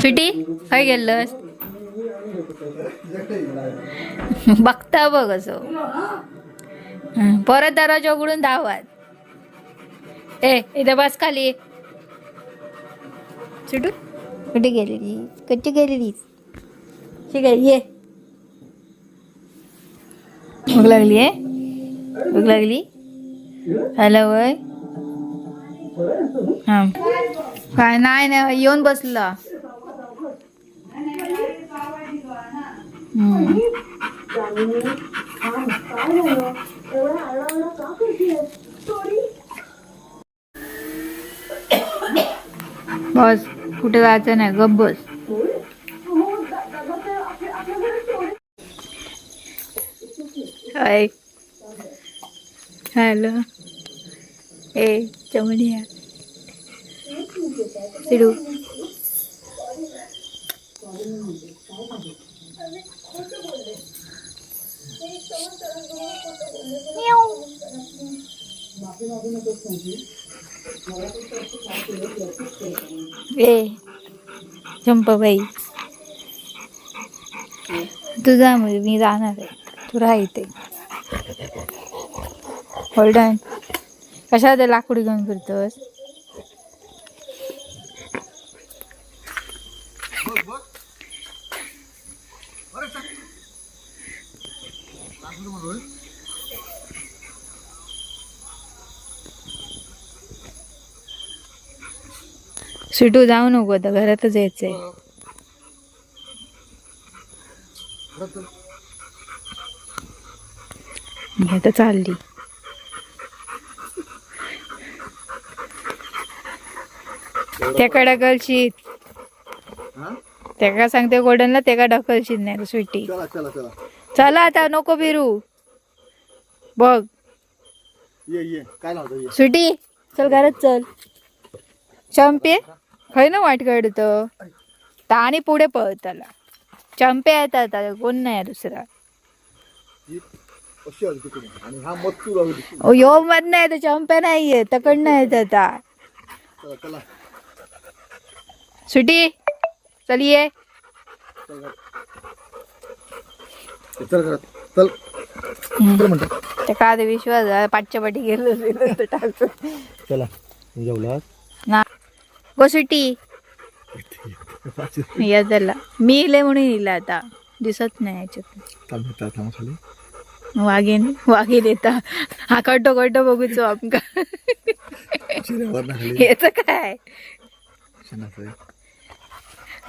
फिटी? काय गेलस बघता बघ असं. परत दरवाजा उघडून धावात. ए इथे बस खाली. सुटू कुठे गेलेली? कच्ची गेलेली ठीक आहे ये. भूक लागली आहे भूक लागली. हॅलो वय. हा. काय नाही नाही येऊन बसला. बस कुठे जायचं नाही गप बस. Hi hello. ए चमनिया सिडू. ए चंपाबाई. तुझा मी जाणार आहे. तू राह इथे. होल्ड कशा ते लाकूड घेऊन फिरतोस? सुटू जाऊ नको आता घरातच यायचंय. मी आता चालली. त्याका ढकलशीत त्याका सांगते गोल्डनला त्याका ढकलशीत नाही स्वीटी. चला चला चला. चला आता नको फिरू. बघ. ये ये. काय लावतो ये. स्वीटी चल घरात चल. चंपे खय ना वाट काढत आणि पुढे पळताला. चंपे येतात आता कोण नाही दुसरा. ओ यो मत नाही तर चंपे नाहीये तकडनं येत आता. सुटी चल ये. काय का ते विश्वास पाठच्या पाठी गेलो टाकतो. चला जेवला गो सुटी या चला मी इले म्हणून इला आता. दिसत नाही याच्यात. वाघेन वाघेन येता हा कट्टो कट्टो बघूचो आमका. काय.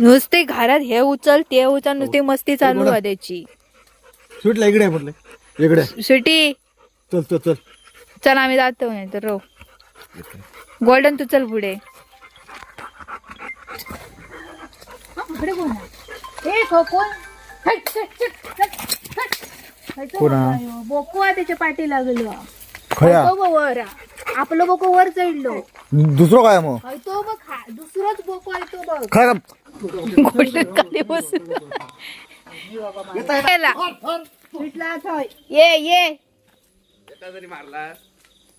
नुसते घरात हे उचल ते उचल नुसती मस्ती चालू आहे त्याची. सुटला इकडे म्हटलं. इकडे. सुटी. चल चल चल. चल आम्ही जातो नाही तर रो गोल्डन तू चल पुढे. कोण हा? बोको त्याच्या पाठी लागलो. खया? तो बघ वर आपलं बोको वर चढलो. दुसरं काय मग? अय तो बघ हा, दुसराच बोको आहे तो बघ. काय गोल्डन खाली बसून गेला. सुटला तो. ये ये.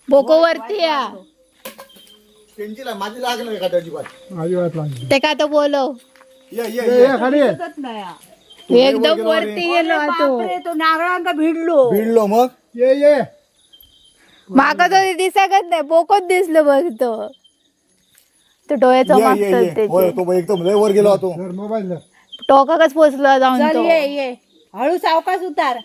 बोको वरती या त्यांची ला- माझी लागलं का अजिबात? ते का तो बोलव? ये ये ये खाली. एकदम वरती गेलो हा तो. तो नारळांका भिडलो. भिडलो मग? ये ये. माका तो दिसत नाही बोकोच दिसलं बघ तो. तो डोळ्याचा ये, ये, मागतात ये. होय, त्याचे तो एकदम लय वर गेला तो. टोकाकच पोचलो जाऊन चल तो. ये ये. हळू सावकाश उतार.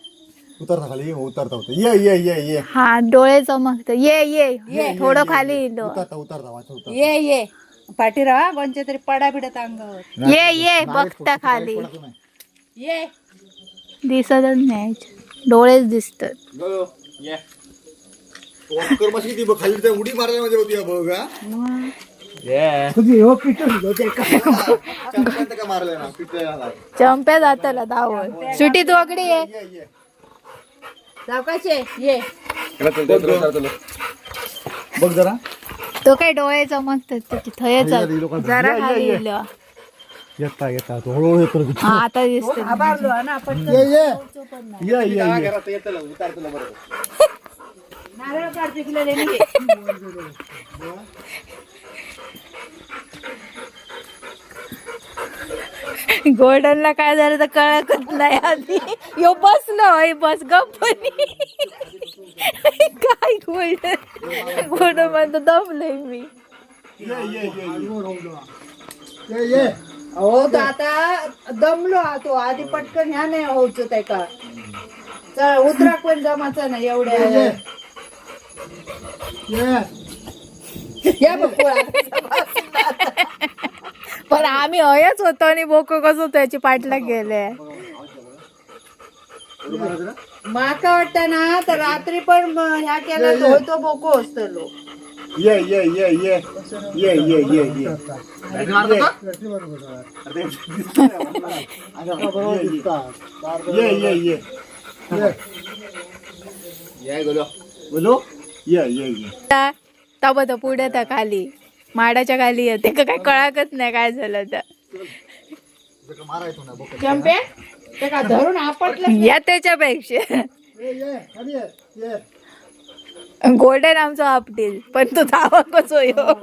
उतरता खाली उतरता होता ये ये ये ये. हा डोळे चमकत. ये ये थोडं खाली. उतरता उतरता वाचा उतरता. ये ये. पाठी राहा कोणच्या तरी पडा बिडत अंगावर. ये ये बघता खाली. ये. दिसतच नाही. डोळेच दिसतात. तो ऑस्कर मशी किती बघ, खाली त्या उडी मारल्यामध्ये होती हा बघ हा. चंपाने का मारलंय ना पिटलेला चंप्या जाताला धावत सुटी तू अकडे ये ये ये. सावकाश ये. बघ जरा. तो काय डोळे चमकतात त्याची. जरा खाली. येता येता तो हळूहळू येतो रे. हा आता दिसत आभारलो हा ना पण ये ये. ये ये ये. नारळ काढ पिकलेले नाही गोल्डनला काय झालं तर कळतच नाही आधी. यो बसलो होय बस गप्पनी काय गोल्डन गोल्डन म्हणतो दमलोय मी. ये ये ये ये. ये हो तो आता दमलो हा तो. आधी पटकन ह्या नाही होऊच का? चल उतराक पण जमाचं नाही ये एवढ्या. ये या. बघ. पण आम्ही अयच होतो आणि बोक कसं त्याची पाठला गेले. माका वाटतं ना तर रात्री पण म- ह्या केला तो तो बोको असतलो ये ये ये ये ये ये ये ये. ये. ये ये ये. बोलो. ये ये ये. तब तर पुढे तर खाली. माडाच्या खाली येते. का काय कळाकच नाही काय झालं तर. धरून आपटलं या त्याच्यापेक्षा. ये ये खाली ये ये. गोल्डन आमचं आपटील पण तो धावा कसो यो?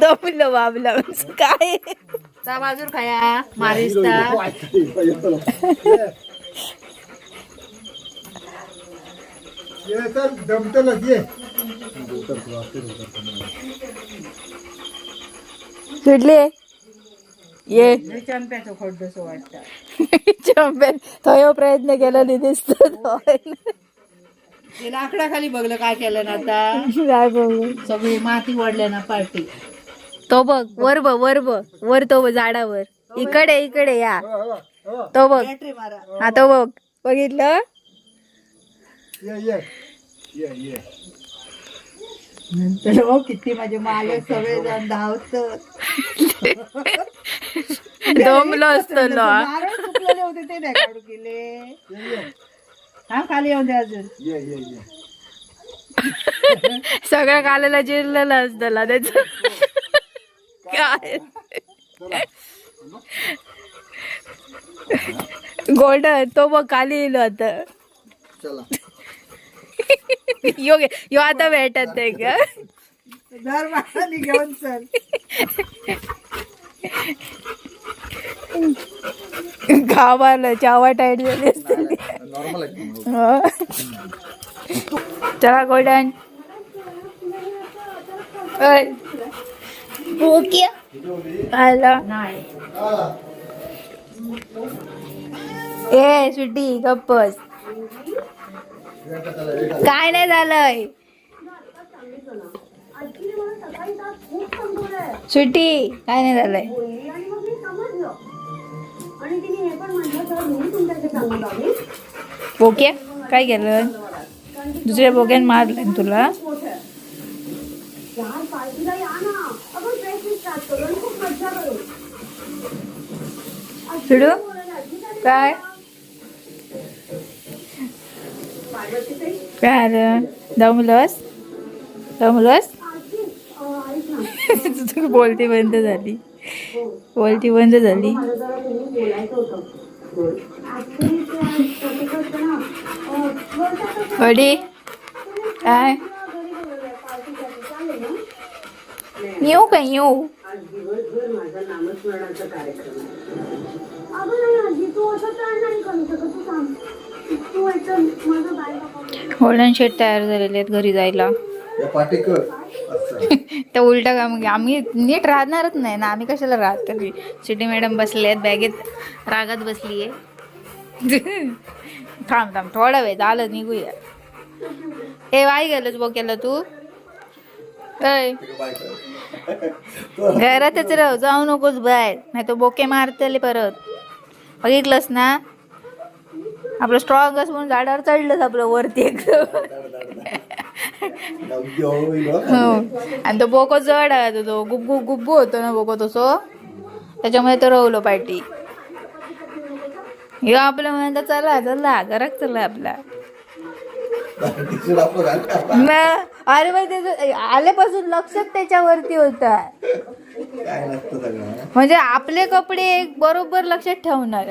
दमलं बाबला काय? बाजूर खाया मारिस्ता ये तर दमतलच ये. सुटले? ये. चंप्याचं खड्डस वाटतं. थयो प्रयत्न केला दिसत ते लाकडाखाली बघलं काय केलं ना आता? काय बघू? सगळी माती वाढल्या ना पार्टी. तो बघ वर बघ वर बघ. वर तो बघ झाडावर. इकडे इकडे या. हो, हो, हो. तो बघ. बॅटरी मारा. हा तो बघ. बघितलं? ये ये. ये ये. नंतर हो किती माझे मालक सगळे जण धावत दमलो असतो होते ते नाही काढू गेले ये ये हा खाली येऊन दे अजून. ये ये ये. सगळं कालेला जिरलेलं असतं त्याच. काय? गोल्डन तो बघ खाली येलो आता. चला. यो यो आता भेटत आहे का माणसाने घेऊन चल. गावाला चावा टाईट झाली असतील नॉर्मल आहे. चला गोल्डन आला. ए सुटी गप्पस काय नाही झालंय. सुटी काय नाही झालंय. बोके काय केलं? दुसऱ्या बोक्यान मारलं तुला. सुडू काय? कारण आलं दमलस दमलस तुझी बोलती बंद झाली. बोलती बंद झाली. बडी काय? येऊ का? येऊ. गोल्डन शेट तयार झालेले आहेत घरी जायला. या पाटेकर अच्छा तर उलटा काम आम्ही नीट राहणारच नाही ना. आम्ही कशाला राहत? तरी सिटी मॅडम बसले आहेत बॅगेत रागात बसली आहे. थांब थांब. थोडा वेळ झालं निघूया. ए वाई गेलोच बोक्याला तू? घरातच राह. जाऊ नकोस बाहेर. नाही तो बोके मारतले परत. बघितलंस ना? आपलं स्ट्रॉंग असं म्हणून झाडावर चढलंच आपलं वरती एकदम हो. आणि तो बोको जड आहे तो गुब्बू गुब्बू होतो ना बोको तसो त्याच्यामुळे तो रवलो पाठी ह्यो आपलं म्हणता चला चला घरात चला आपला. अरे बाई त्याचं आल्यापासून लक्षात त्याच्यावरती होता. म्हणजे आपले कपडे एक बरोबर लक्षात ठेवणार.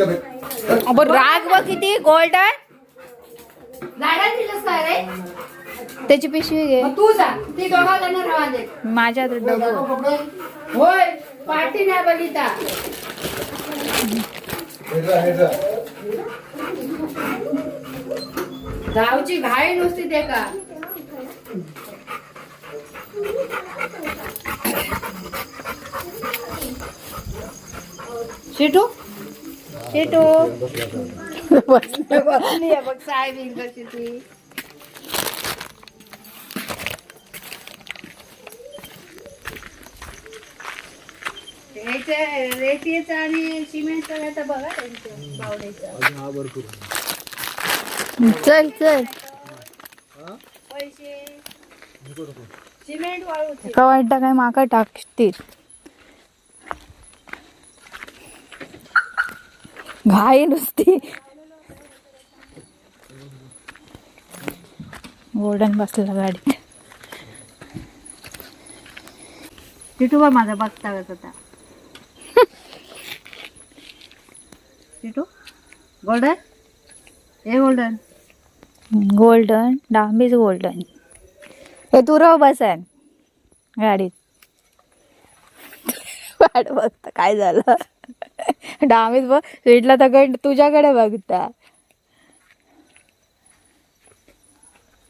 अबो राग बघ किती गोल्डन. त्याची पिशवी घे. तू जा. ती दोघा जण राहा दे. माझ्या हातात डबं. दाखव कपडे. होय पाठी नाही बघिता. गावची घाई नुसती ते का शिटू? शिटू बसली आहे बघ कशी ती. रेतीचा आणि सिमेंटचा आता बघा त्यांचं बावड्याचं. चल चल. पैसे. सिमेंट वाळूचे. का वाटतं काय माका टाकतील? घाई नुसती. गोल्डन बसला गाडीत. सिटू बा माझा बघता आता सिटू गोल्डन हे गोल्डन गोल्डन डांबीच गोल्डन हे तू राव बसन. गाडीत. वाट बघता काय झालं. डामीत बघ स्वीटला तर तुझ्याकडे बघता.